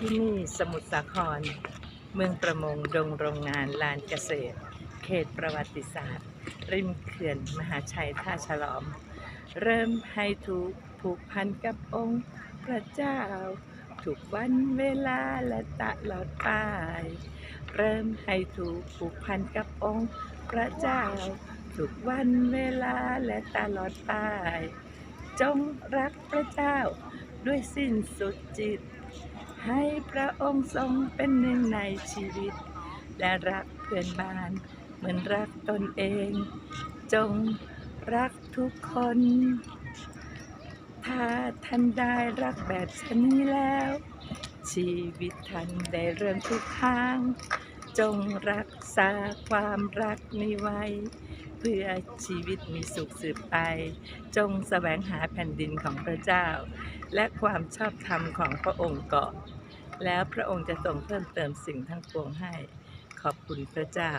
ที่นี่สมุทรสาคร เมืองประมงดงโรงงานลานเกษตร เขตประวัติศาสตร์ ริมเขื่อนมหาชัยท่าฉลอม เริ่มให้ถูกผูกพันกับองค์พระเจ้า ทุกวันเวลาและตลอดไป เริ่มให้ถูกผูกพันกับองค์พระเจ้า ทุกวันเวลาและตลอดไป จงรักพระเจ้าด้วยสิ้นสุดจิต ให้พระองค์ทรงเป็นหนึ่งในชีวิต และรักเพื่อนบ้านเหมือนรักตนเอง จงรักทุกคน ถ้าท่านได้รักแบบชนนี้แล้ว ชีวิตท่านได้เริ่มทุกทาง จงรักษาความรักนี้ไว้ เพื่อชีวิตมีสุขสืบไป จงแสวงหาแผ่นดินของพระเจ้า และความชอบธรรมของพระองค์ก่อนแล้วพระองค์จะทรงเพิ่มเติมสิ่งทั้งปวงให้ ขอบคุณพระเจ้า